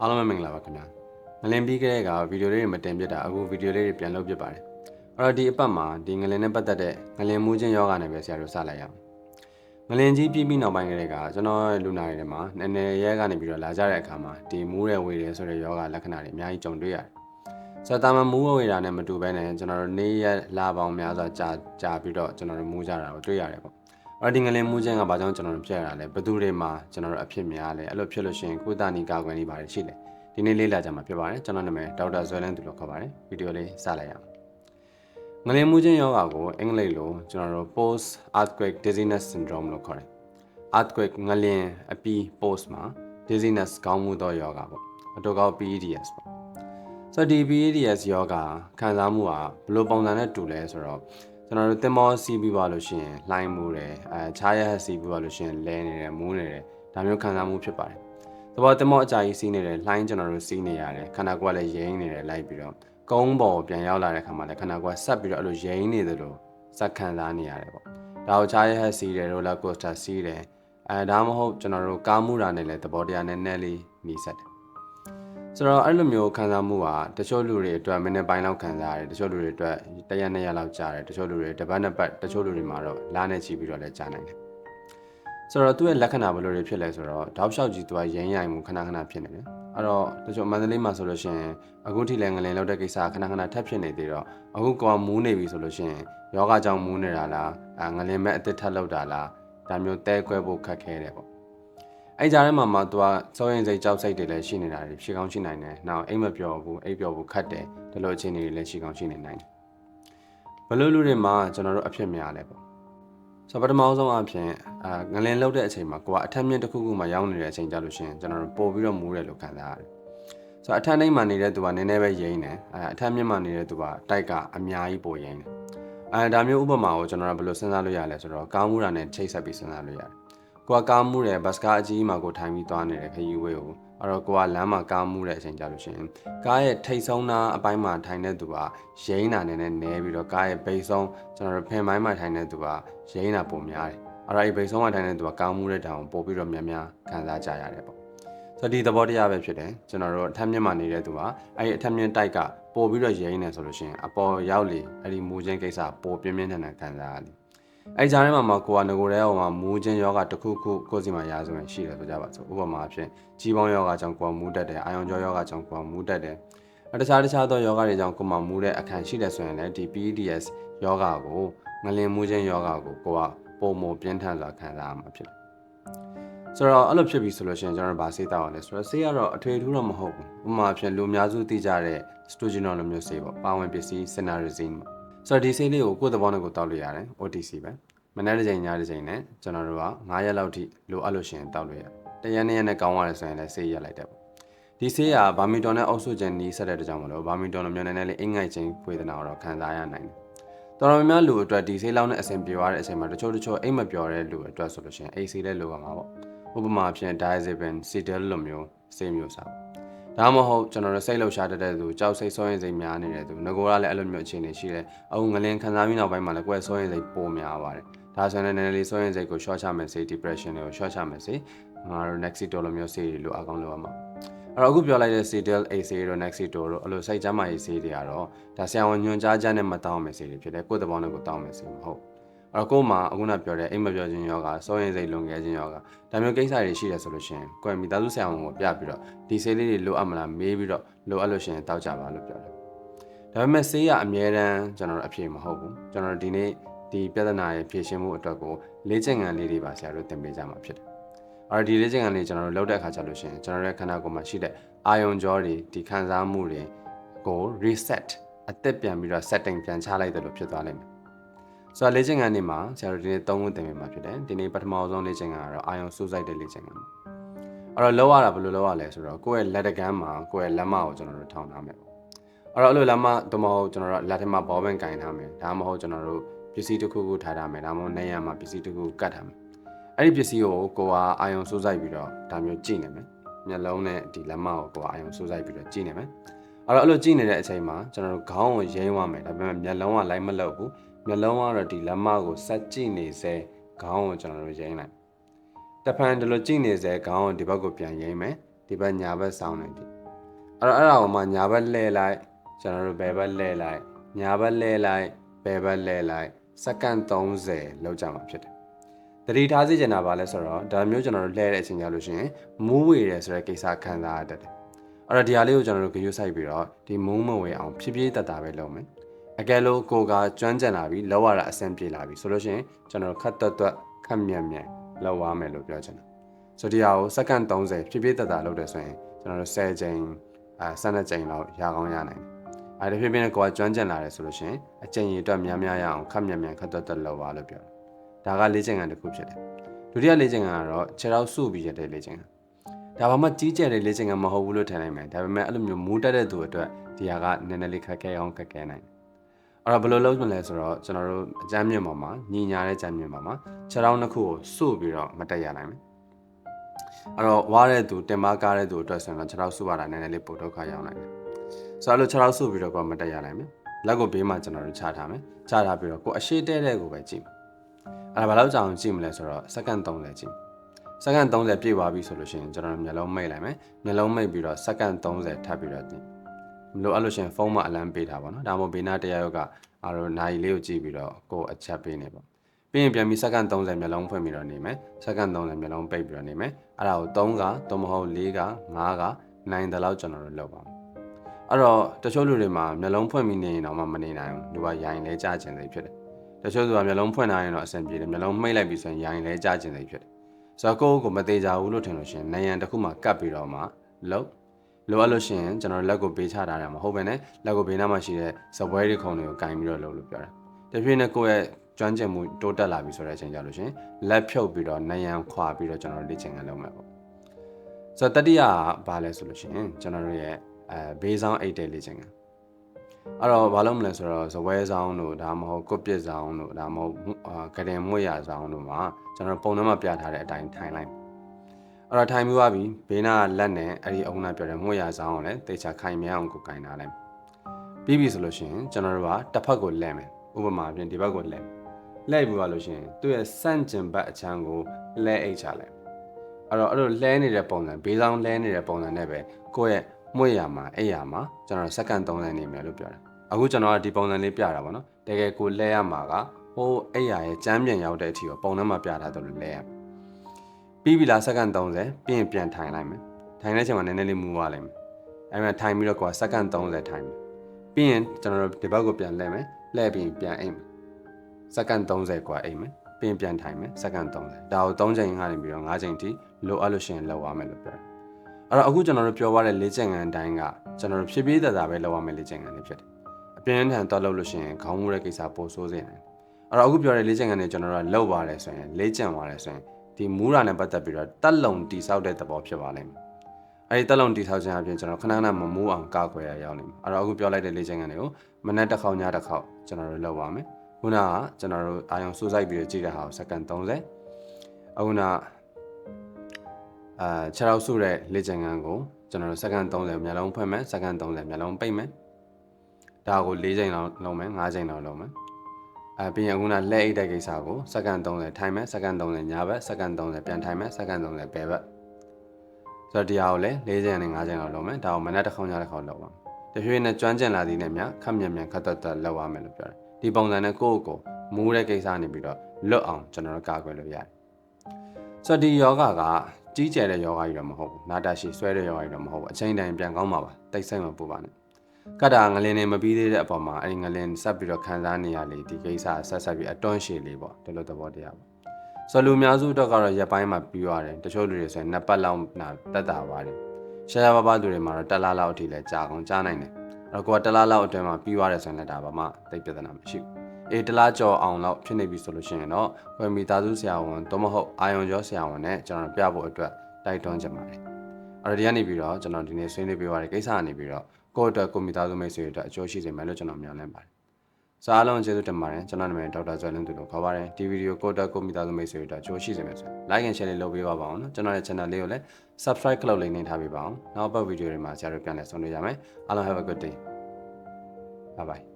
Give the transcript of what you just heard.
အားလုံးပဲမင်္ဂလာပါခင်ဗျာငလင်ပြီးခဲ့တဲ့ကဗီဒီယိုလေးတွေမတင်ပြတာအခုဗီဒီယိုလေးတွေပြန်လုပ်ပြပါတယ်အဲ့တော့ဒီအပတ်မှာဒီငလင်နဲ့ပတ်သက်တဲ့ငလင်မူးခြင်းယောဂနဲ့ပဲဆရာတို့စလိုက်ရအောင်ငလင်ကြီးပြီးပြီးနောက်ပိုင်းကလေးကကျွန်တော်ရဲ့လူနာတွေထဲမှာနည်းနည်းရဲကနေပြီးတော့လာကြတဲ့အခါမှာဒီမူးတဲ့ဝေတယ်ဆိုတဲ့ယောဂလက္ခဏာတွေအများကြီးကြုံတွေ့ရတယ်ဆိုတော့တာမန်မူးဝေတာနဲ့မတူဘဲနဲ့ကျွန်တော်တို့နေ့ရက်လာပေါင်းများစွာကြာကြာပြီးတော့ကျွန်တော်တို့မူးကြတာကိုတွေ့ရတယ်ပေါ့ အဲ့တော့ဒီငလင်မူးခြင်းကဘာကြောင့်ကျွန်တော်တို့ဖြစ်ရတာလဲဘယ်သူတွေမှာကျွန်တော်တို့အဖြစ်များလဲအဲ့လိုဖြစ်လို့ရှိရင်ကုသနီကာကွယ်နေပါတယ်ရှိတယ်ဒီနေ့လေးလာကြမှာဖြစ်ပါတယ်ကျွန်တော်နာမည်ဒေါက်တာဇွဲလန်းသူလို့ခေါ်ပါတယ်ဗီဒီယိုလေးစလိုက်ရအောင်ငလင်မူးခြင်းယောဂကိုအင်္ဂလိပ်လိုကျွန်တော်တို့ post earthquake dizziness syndrome လို့ခေါ်တယ် earthquake ငလင်အပြီး post မှာ dizziness ကောင်းမှုသောယောဂပေါ့အတူကောက် PEDS ပေါ့ဆိုတော့ဒီ PEDS ယောဂခံစားမှုကဘယ်လိုပုံစံနဲ့တူလဲဆိုတော့ ကျွန်တော်တို့တင်မောစီးပြီးပါလို့ရှိရင်လှိုင်းမှုတယ်အဲခြားရဟစီးပြီးပါလို့ရှိရင်လဲနေတယ်မူးနေတယ်ဒါမျိုးခံစားမှုဖြစ်ပါတယ်သဘောတင်မောအကြာကြီးစီးနေတယ်လှိုင်းကျွန်တော်တို့စီးနေရတယ်ခန္ဓာကိုယ်ကလည်းရိန်းနေတယ်လိုက်ပြီးတော့ကုန်းပေါ်ပြန်ရောက်လာတဲ့ခါမှာလည်းခန္ဓာကိုယ်ဆက်ပြီးတော့အဲ့လိုရိန်းနေသလိုစက်ခံစားနေရတယ်ပေါ့ဒါကိုခြားရဟစီးတယ် roller coaster စီးတယ်အဲဒါမှမဟုတ်ကျွန်တော်တို့ကားမှုတာနဲ့လည်းသဘောတရားနဲ့နည်းလေးနှီးဆက်တယ် ဆိုတော့အဲ့လိုမျိုးခံစားမှုကတချို့လူတွေအတွက်မိနစ်ပိုင်းလောက်ခံစားရတယ်တချို့လူတွေအတွက်တရက်နှစ်ရက်လောက်ကြာတယ်တချို့လူတွေတစ်ပတ်နှစ်ပတ်တချို့လူတွေမှာတော့လနဲ့ချီပြီးတော့လည်းကြာနိုင်တယ်ဆိုတော့သူ့ရဲ့လက္ခဏာဘယ်လိုတွေဖြစ်လဲဆိုတော့တောက်လျှောက်ကြီးသူကရင်းရိုင်မှုခဏခဏဖြစ်နေတယ်အဲ့တော့တချို့မန္တလေးမှာဆိုလို့ရှိရင်အခုထိလည်းငလင်လောက်တဲ့ကိစ္စခဏခဏထပ်ဖြစ်နေသေးတော့အခုကောင်မူးနေပြီဆိုလို့ရှိရင်ယောဂကြောင့်မူးနေတာလားအာငလင်မဲ့အစ်စ်ထပ်လောက်တာလားဒါမျိုးတဲခွဲဖို့ခက်ခဲတယ်ပေါ့ အဲ့ကြားထဲမှာမှသူကစိုးရင်စိတ်ကြောက်စိတ်တွေလည်းရှိနေတာတွေဖြစ်ကောင်းရှိနိုင်တယ်။နောက်အိမ်မပျော်ဘူးအိမ်ပျော်ဘူးခတ်တယ်ဒီလိုအခြေအနေတွေလည်းရှိကောင်းရှိနေနိုင်တယ်။ဘလို့လူတွေမှာကျွန်တော်တို့အဖြစ်များလဲပေါ့။ဆိုတော့ပထမဆုံးအဖြစ်အာငလင်လောက်တဲ့အချိန်မှာကိုကအထက်မြင့်တစ်ခုခုမှာရောက်နေတဲ့အချိန်ကြလို့ရှိရင်ကျွန်တော်တို့ပို့ပြီးတော့မူးတယ်လို့ခံစားရတယ်။ဆိုတော့အထက်နှိမ့်မှာနေတဲ့သူကနည်းနည်းပဲရိမ့်တယ်။အဲအထက်မြင့်မှာနေတဲ့သူကတိုက်ကအများကြီးပိုရိမ့်တယ်။အဲဒါမျိုးဥပမာကိုကျွန်တော်တို့ဘယ်လိုစဉ်းစားလို့ရလဲဆိုတော့ကားမှုတာနဲ့ချိတ်ဆက်ပြီးစဉ်းစားလို့ရတယ်။ ကိုကကားမှုတယ်ဘတ်စကားအကြီးမှာကိုထိုင်ပြီးသွားနေတဲ့ခရီးဝေးကိုအဲ့တော့ကိုကလမ်းမှာကားမှုတဲ့အချိန်ကြလို့ရှိရင်ကားရဲ့ထိတ်ဆုံးနာအပိုင်းမှာထိုင်တဲ့သူကရိမ့်တာနဲ့နဲ့နဲပြီးတော့ကားရဲ့ဘိတ်ဆုံးကျွန်တော်တို့ဖင်ပိုင်းမှာထိုင်တဲ့သူကရိမ့်တာပုံများတယ်။အဲ့တော့ဒီဘိတ်ဆုံးမှာထိုင်တဲ့သူကကားမှုတဲ့တောင်ပို့ပြီးတော့များများခံစားကြရတယ်ပေါ့။ဆိုတော့ဒီသဘောတရားပဲဖြစ်တယ်ကျွန်တော်တို့အထက်မြင့်မှာနေတဲ့သူကအဲ့ဒီအထက်မြင့်တိုက်ကပို့ပြီးတော့ရိမ့်နေဆိုလို့ရှိရင်အပေါ်ရောက်လေအဲ့ဒီမူချင်းကိစ္စပို့ပြင်းပြင်းထန်ထန်ခံစားရတယ်။ အဲ့ကြားထဲမှာမှကိုကငကိုတဲ့ဟိုမှာမူးခြင်းယောဂတစ်ခုခုကိုယ်စီမှာရာဇဝင်ရှိတယ်ဆိုကြပါစို့ဥပမာအဖြစ်ကြီးပေါင်းယောဂကြောင့်ကိုကမူးတတ်တယ်အာယုံကြောယောဂကြောင့်ကိုကမူးတတ်တယ်အတခြားတခြားသောယောဂတွေကြောင့်ကိုမှမူးတဲ့အခန်းရှိတယ်ဆိုရင်လည်းဒီ PEDS ယောဂကိုငလင်မူးခြင်းယောဂကိုကိုကပုံမပြင်းထန်စွာခံစားရမှာဖြစ်တယ်ဆိုတော့အဲ့လိုဖြစ်ပြီဆိုလို့ရှိရင်ကျွန်တော်တို့ဗာဆေးတောက်ရလဲဆိုတော့ဆေးကတော့အထွေထူးတော့မဟုတ်ဘူးဥပမာအဖြစ်လူများစုသိကြတဲ့ Stogenol လိုမျိုးဆေးပေါ့ပါဝင်ပစ္စည်း Cenarizine ပေါ့ ဆိုတော့ဒီဆေးလေးကိုကိုယ့်သဘောနဲ့ကိုယ်တောက်လို့ရတယ် OTC ပဲမနေ့တစ်ချိန်ညတစ်ချိန်နဲ့ကျွန်တော်တို့က9ရက်လောက်ထိလိုအပ်လို့ရှိရင်တောက်လို့ရတယ်တရက်နှစ်ရက်နဲ့ကောင်းရတယ်ဆိုရင်လည်းဆေးရက်လိုက်တယ်ပေါ့ဒီဆေးကဘာမီတွန်နဲ့အောက်ဆီဂျင်နီးဆက်တဲ့တကြောင်မလို့ဘာမီတွန်လိုမျိုးနည်းနည်းလေးအင်္ဂိုက်ချင်းဝေဒနာတော့ခံစားရနိုင်တယ်တော်တော်များများလူအတွက်ဒီဆေးလောက်နဲ့အဆင်ပြေသွားတဲ့အချိန်မှာတချို့တချို့အိမ်မပျော်တဲ့လူအတွက်ဆိုလို့ရှိရင်အိတ်ဆေးလည်းလိုပါမှာပေါ့ဥပမာအဖြစ် diazepam, cital လိုမျိုးဆေးမျိုးစား ဒါမှမဟုတ်ကျွန်တော်တို့စိတ်လှုပ်ရှားတတ်တဲ့သူကြောက်စိတ်ဆိုးရင်စိတ်များနေတဲ့သူငကိုကလည်းအဲ့လိုမျိုးအခြေအနေရှိတယ်အခုငလင်ခံစားပြီးနောက်ပိုင်းမှာလည်းကိုယ်ဆိုးရင်စိတ်ပိုများပါတယ်ဒါဆိုရင်လည်းနည်းနည်းလေးဆိုးရင်စိတ်ကို short ချမယ်စေ depression တွေကို short ချမယ်စေငါတို့ Nexito လိုမျိုးဆေးတွေလိုအကောင်းလိုရမှာအဲ့တော့အခုပြောလိုက်တဲ့ Cital AC တို့ Nexito တို့အဲ့လိုစိတ်ကျန်းမာရေးဆေးတွေကတော့ဒါဆရာဝန်ညွှန်ကြားချက်နဲ့မတောင်းမယ်ဆေးတွေဖြစ်တယ်ကိုယ့်တဘောနဲ့ကိုတောင်းမယ်ဆေးမဟုတ် အဲ့တော့ကို့မှာအခုနပြောတဲ့အိမ်မပြောခြင်းယောဂစိုးရင်စိတ်လွန်ခဲ့ခြင်းယောဂဒါမျိုးကိစ္စတွေရှိတယ်ဆိုလို့ရှိရင်ကိုယ်မိသားစုဆရာဝန်ကိုပြပြီးတော့ဒီဆေးလေးတွေလိုအပ်မလားမေးပြီးတော့လိုအပ်လို့ရှိရင်တောက်ကြပါလို့ပြောတယ်ဒါပေမဲ့ဆေးရအမြဲတမ်းကျွန်တော်တို့အဖြေမဟုတ်ဘူးကျွန်တော်တို့ဒီနေ့ဒီပြဿနာရဲ့ဖြေရှင်းမှုအတွက်ကိုလေ့ကျင့်ခန်းလေးတွေပါဆရာတို့သင်ပေးကြမှာဖြစ်တယ်အဲ့တော့ဒီလေ့ကျင့်ခန်းလေးကျွန်တော်တို့လုပ်တဲ့အခါကျလို့ရှိရင်ကျွန်တော်တို့ရဲ့ခန္ဓာကိုယ်မှာရှိတဲ့အာယုံကြောတွေဒီခံစားမှုတွေကို reset အသက်ပြန်ပြီးတော့ setting ပြန်ချလိုက်တယ်လို့ဖြစ်သွားလိမ့်မယ် ဆိုတော့လေ့ကျင့်ခန်းနေမှာဆရာတို့ဒီနေ့သုံးခုသင်ပေးမှာဖြစ်တယ်ဒီနေ့ပထမဆုံးလေ့ကျင့်ခန်းကတော့အာယုံစူးစိုက်တဲ့လေ့ကျင့်ခန်းပါအဲ့တော့လောက်ရတာဘယ်လိုလောက်ရလဲဆိုတော့ကိုယ့်ရဲ့လက်တကမ်းမှာကိုယ့်ရဲ့လက်မကိုကျွန်တော်တို့ထောင်ထားမယ်ပေါ့အဲ့တော့အဲ့လိုလက်မတော့မဟုတ်ကျွန်တော်တို့လက်ထဲမှာဘောပင်ကင်ထားမယ်ဒါမှမဟုတ်ကျွန်တော်တို့ပစ္စည်းတစ်ခုခုထားထားမယ်ဒါမှမဟုတ်နေရမှာပစ္စည်းတစ်ခုကတ်ထားမယ်အဲ့ဒီပစ္စည်းကိုကိုကအာယုံစူးစိုက်ပြီးတော့ဒါမျိုးကြည့်နေမယ်မျက်လုံးနဲ့ဒီလက်မကိုကိုကအာယုံစူးစိုက်ပြီးတော့ကြည့်နေမယ်အဲ့တော့အဲ့လိုကြည့်နေတဲ့အချိန်မှာကျွန်တော်တို့ခေါင်းကိုရိမ့်သွားမယ်ဒါပေမဲ့မျက်လုံးကလိုက်မလောက်ဘူး မျက်လုံးကတော့ဒီလက်မကိုဆက်ကြည့်နေစေခေါင်းကိုကျွန်တော်တို့ရိမ့်လိုက်တဖန်ဒီလိုကြည့်နေစေခေါင်းကိုဒီဘက်ကိုပြန်ရိမ့်မယ်ဒီဘက်ညာဘက်ဆောင်းနေဒီအဲ့တော့အဲ့ဒါကိုမှညာဘက်လှည့်လိုက်ကျွန်တော်တို့ဘယ်ဘက်လှည့်လိုက်ညာဘက်လှည့်လိုက်ဘယ်ဘက်လှည့်လိုက်စက္ကန့်30လောက်ကြမှာဖြစ်တယ်တတိထားစီကျင်တာပါလဲဆိုတော့ဒါမျိုးကျွန်တော်တို့လှည့်တဲ့အချိန်ကြလို့ရှိရင်မူးဝေတယ်ဆိုတဲ့ကိစ္စခံစားရတတ်တယ်အဲ့တော့ဒီဟာလေးကိုကျွန်တော်တို့ဂရုစိုက်ပြီးတော့ဒီမုံမဝေအောင်ဖြည်းဖြည်းတတ်တာပဲလုပ်မယ် အကယ်လို့ကိုကကျွမ်းကျင်လာပြီလောက်ရတာအဆင်ပြေလာပြီဆိုလို့ရှိရင်ကျွန်တော်တို့ခတ်တွတ်တွတ်ခတ်မြန်မြန်လောက်ရမယ်လို့ပြောချင်တယ်ဆိုဒီဟာကိုစက္ကန့်30ဖြည်းဖြည်းတတ်တာလုပ်တယ်ဆိုရင်ကျွန်တော်တို့10ချိန်အဲ12ချိန်လောက်ရကောင်းရနိုင်တယ်အဲဒီဖြည်းဖြည်းနဲ့ကိုကကျွမ်းကျင်လာတယ်ဆိုလို့ရှိရင်အချိန်ရည်အတွက်များများရအောင်ခတ်မြန်မြန်ခတ်တွတ်တွတ်လောက်ပါလို့ပြောတယ်ဒါကလေ့ကျင့်ခန်းတစ်ခုဖြစ်တယ်ဒုတိယလေ့ကျင့်ခန်းကတော့ခြေထောက်စုပြီးရတဲ့လေ့ကျင့်ခန်းဒါဘာမှကြီးကျယ်တဲ့လေ့ကျင့်ခန်းမဟုတ်ဘူးလို့ထင်နိုင်မယ်ဒါပေမဲ့အဲ့လိုမျိုးမူးတက်တဲ့သူအတွက်ဒီဟာကနည်းနည်းလေးခက်ခဲအောင်ခက်ခဲနိုင်တယ် အဲ့တော့ဘယ်လိုလုပ်မလဲဆိုတော့ကျွန်တော်တို့အကြမ်းမြင့်ပေါ်မှာညီညာတဲ့ကြမ်းမြင့်ပေါ်မှာခြေထောက်နှစ်ခုကိုစုပြီးတော့မတက်ရနိုင်ဘူးအဲ့တော့ဝါတဲ့သူတင်မကားတဲ့သူအတွက်ဆိုရင်တော့ခြေထောက်စုရတာနည်းနည်းလေးပိုဒုက္ခရောက်နိုင်တယ်ဆိုတော့အဲ့လိုခြေထောက်စုပြီးတော့ကိုယ်မတက်ရနိုင်ဘူးလက်ကိုဘေးမှာကျွန်တော်တို့ချထားမယ်ချထားပြီးတော့ကိုယ်အရှိတဲတဲ့ကိုပဲကြည့်မယ်အဲ့ဒါဘာလို့ကြောင်ကြည့်မလဲဆိုတော့စက္ကန့်30ကြည့်စက္ကန့်30ပြည့်သွားပြီဆိုလို့ရှိရင်ကျွန်တော်မျက်လုံးမိတ်လိုက်မယ်မျက်လုံးမိတ်ပြီးတော့စက္ကန့်30ထပ်ပြီးတော့ကြည့်မ လို့အဲ့လိုရှင်ဖုန်းမှာအလံပေးတာပေါ့နော်ဒါမှမဟုတ်ဘေးနားတရားရောက်ကအားတော့နိုင်လေးကိုကြည့်ပြီးတော့ကိုယ်အချက်ပေးနေပေါ့ပြီးရင်ပြန်ပြီးစက္ကန့်30မျက်လုံးဖွင့်ပြီးတော့နေမယ်စက္ကန့်30မျက်လုံးပိတ်ပြီးတော့နေမယ်အဲ့ဒါကို3ကသို့မဟုတ်4က5ကနိုင်တယ်လို့ကျွန်တော်တို့လုပ်ပါမယ်အဲ့တော့တချို့လူတွေမှာမျက်လုံးဖွင့်ပြီးနေရင်တော့မှမနေနိုင်ဘူးသူကရိုင်လဲကြကျင်စိတ်ဖြစ်တယ်တချို့သူကမျက်လုံးဖွင့်ထားရင်တော့အဆင်ပြေတယ်မျက်လုံးမှိတ်လိုက်ပြီဆိုရင်ရိုင်လဲကြကျင်စိတ်ဖြစ်တယ်ဆိုတော့ကိုယ့်ကိုယ်မသေးကြဘူးလို့ထင်လို့ရှင်နိုင်ရန်တစ်ခုမှကတ်ပြီးတော့မှလုပ် လိုအပ်လို့ရှိရင်ကျွန်တော်လက်ကိုပေးချထားတာမဟုတ်ဘဲနဲ့လက်ကိုဘေးနားမှာရှိတဲ့စပွဲတွေခုံတွေကိုကင်ပြီးတော့လုပ်လို့ပြောတာတဖြည်းနဲ့ကိုယ့်ရဲ့ကျွမ်းကျင်မှုတိုးတက်လာပြီဆိုတဲ့အချိန်ကြလို့ရှိရင်လက်ဖြုတ်ပြီးတော့နယံခွာပြီးတော့ကျွန်တော်လေ့ကျင့်ခန်းလုပ်မယ်ပေါ့ဆိုတော့တတိယကဘာလဲဆိုလို့ရှိရင်ကျွန်တော်တို့ရဲ့အဲဘေးဆောင်အိတ်တဲ့လေ့ကျင့်ခန်းအဲ့တော့ဘာလို့မလဲဆိုတော့ဇပွဲဆောင်တို့ဒါမှမဟုတ်ကုတ်ပစ်ဆောင်တို့ဒါမှမဟုတ်အာကရင်မွေရဆောင်တို့မှာကျွန်တော်ပုံထဲမှာပြထားတဲ့အတိုင်းထိုင်လိုက် အဲ့တော့ထိုင်ပြီးသွားပြီဘေးနားလက်နဲ့အဲ့ဒီအုံနာပြောတဲ့မွေရဆောင်ကိုလည်းတေချာခိုင်မြဲအောင်ကိုကင်ထားလိုက်ပြီးပြီဆိုလို့ရှိရင်ကျွန်တော်တို့ကတစ်ဖက်ကိုလဲမယ်ဥပမာပြင်ဒီဘက်ကိုလဲလဲပြီးသွားလို့ရှိရင်သူ့ရဲ့စန့်ကျင်ဘက်အချမ်းကိုလဲအိတ်ချလိုက်အဲ့တော့အဲ့လိုလဲနေတဲ့ပုံစံဘေးဆောင်လဲနေတဲ့ပုံစံနဲ့ပဲကိုယ့်ရဲ့မွေရမှာအိယာမှာကျွန်တော်စက္ကန့်30နေမယ်လို့ပြောတာအခုကျွန်တော်ကဒီပုံစံလေးပြတာပေါ့နော်တကယ်ကိုလဲရမှာကဟိုအိယာရဲ့ကျမ်းပြန်ရောက်တဲ့အထိကိုပုံထဲမှာပြထားတယ်လို့လဲရ ပြီးပြီလားစက္ကန့်30ပြီးရင်ပြန်ထိုင်လိုက်မယ်ထိုင်တဲ့အချိန်မှာနည်းနည်းလေးမူရလိုက်မယ်အဲ့မှာထိုင်ပြီးတော့ကွာစက္ကန့်30ထိုင်မယ်ပြီးရင်ကျွန်တော်တို့ဒီဘက်ကိုပြန်လှည့်မယ်လှည့်ပြီးပြန်အိပ်မယ်စက္ကန့်30ကွာအိပ်မယ်ပြီးရင်ပြန်ထိုင်မယ်စက္ကန့်30ဒါကို3ချိန်ကနေပြီးတော့5ချိန်ထိလိုအပ်လို့ရှိရင်လောက်ရမယ်လို့ပြောတယ်အဲ့တော့အခုကျွန်တော်တို့ပြောသွားတဲ့လေ့ကျင့်ခန်းအတိုင်းကကျွန်တော်တို့ဖြည်းဖြည်းသာသာပဲလောက်ရမယ်လေ့ကျင့်ခန်းတွေဖြစ်တယ်အပြင်းထန်တော့လောက်လို့ရှိရင်ခေါင်းမူတဲ့ကိစ္စပိုဆိုးစေတယ်အဲ့တော့အခုပြောတဲ့လေ့ကျင့်ခန်းတွေကျွန်တော်တို့ကလောက်ပါတယ်ဆိုရင်လေ့ကျင့်ပါတယ်ဆိုရင် ဒီမူရာနဲ့ပတ်သက်ပြီးတော့တက်လုံတိဆောက်တဲ့သဘောဖြစ်ပါလိမ့်မယ်အဲဒီတက်လုံတိဆောက်ခြင်းအပြင်ကျွန်တော်ခဏခဏမမူးအောင်ကာကွယ်ရရောက်နေမှာအဲ့တော့အခုပြောလိုက်တဲ့လေ့ကျင့်ခန်းတွေကိုမနေ့တစ်ခေါက်ညတစ်ခေါက်ကျွန်တော်တို့လုပ်ပါမယ်ခုနကကျွန်တော်တို့အာယုံစူးစိုက်ပြီးတော့ကြည့်တဲ့ဟာကိုစက္ကန့်30အခုနအာခြေထောက်စုတဲ့လေ့ကျင့်ခန်းကိုကျွန်တော်တို့စက္ကန့်30မျက်လုံးဖွင့်မယ်စက္ကန့်30မျက်လုံးပိတ်မယ်ဒါကို၄ချိန်လောက်လုံးမယ်၅ချိန်လောက်လုံးမယ် အဲပြီးရင်အခုနလက်အိတ်တဲ့ကိစ္စကိုစက္ကန့်30ထိုင်မယ်စက္ကန့်30ညာဘက်စက္ကန့်30ပြန်ထိုင်မယ်စက္ကန့်30ဘယ်ဘက်ဆိုတော့ဒီဟာကိုလည်း၄ချိန်နဲ့၅ချိန်လောက်လုံးမယ်ဒါကိုမနက်တစ်ခေါက်ညတစ်ခေါက်လုံးပါတဖြည်းဖြည်းနဲ့ကျွမ်းကျင်လာသည်နဲ့မြခက်မြန်မြန်ခက်တက်တက်လောက်ရမယ်လို့ပြောတယ်ဒီပုံစံနဲ့ကိုယ့်ကိုယ်မူးတဲ့ကိစ္စနေပြီးတော့လွတ်အောင်ကျွန်တော်တို့ကာကွယ်လို့ရတယ်ဆိုတော့ဒီယောဂကကြီးကျယ်တဲ့ယောဂကြီးတော့မဟုတ်ဘူးနာတာရှိဆွဲတဲ့ယောဂကြီးတော့မဟုတ်ဘူးအချိန်တိုင်းပြန်ကောင်းပါပါတိတ်ဆိတ်မပူပါနဲ့ ကတ်တာငလင်းနေမပြီးသေးတဲ့အပေါ်မှာအဲ့ဒီငလင်းဆက်ပြီးတော့ခံစားနေရလေဒီကိစ္စဆက်ဆက်ပြီးအတွန်းရှည်လေးပေါ့ဒီလိုသဘောတရားပေါ့ဆိုလူများစုတော့ကတော့ရက်ပိုင်းမှာပြီးရတယ်တချို့လူတွေဆိုရင်နှစ်ပတ်လောက်နာတက်တာပါတယ်ရှားရှားပါးပါးလူတွေမှာတော့တက်လားလောက်အထိလဲကြာကုန်ကြာနိုင်တယ်အဲ့တော့ကိုကတက်လားလောက်အတွင်းမှာပြီးရတယ်ဆိုရင်လည်းဒါဘာမှသိပြဿနာမရှိဘူးအေးတလားကြော်အောင်လောက်ဖြစ်နေပြီဆိုလို့ရှိရင်တော့ဝယ်မီသားစုဆရာဝန်သို့မဟုတ်အာယုံကျော်ဆရာဝန်နဲ့ကျွန်တော်ပြဖို့အတွက်တိုက်တွန်းချင်ပါတယ်အဲ့တော့ဒီကနေပြီးတော့ကျွန်တော်ဒီနေ့ဆွေးနွေးပေးသွားတဲ့ကိစ္စကနေပြီးတော့ ကိုယ့်အတွက်ကိုမိသားစုမိတ်ဆွေတွေအတွက်အကျိုးရှိစေမယ်လို့ကျွန်တော်မျှော်လင့်ပါတယ်။စားလုံးကျေးဇူးတင်ပါတယ်ကျွန်တော်နာမည်ဒေါက်တာဇွဲလင်းသူလို့ခေါ်ပါတယ်ဒီဗီဒီယိုကိုယ့်အတွက်ကိုမိသားစုမိတ်ဆွေတွေအတွက်အကျိုးရှိစေမယ်ဆိုရင် like and share လေးလုပ်ပေးပါပါအောင်နော်ကျွန်တော်ရဲ့ channel လေးကိုလည်း subscribe လုပ်လေးနေထားပေးပါအောင်နောက်ပတ်ဗီဒီယိုတွေမှာဆရာတို့ပြန်လည်ဆုံတွေ့ကြမယ်အားလုံး have a good day bye bye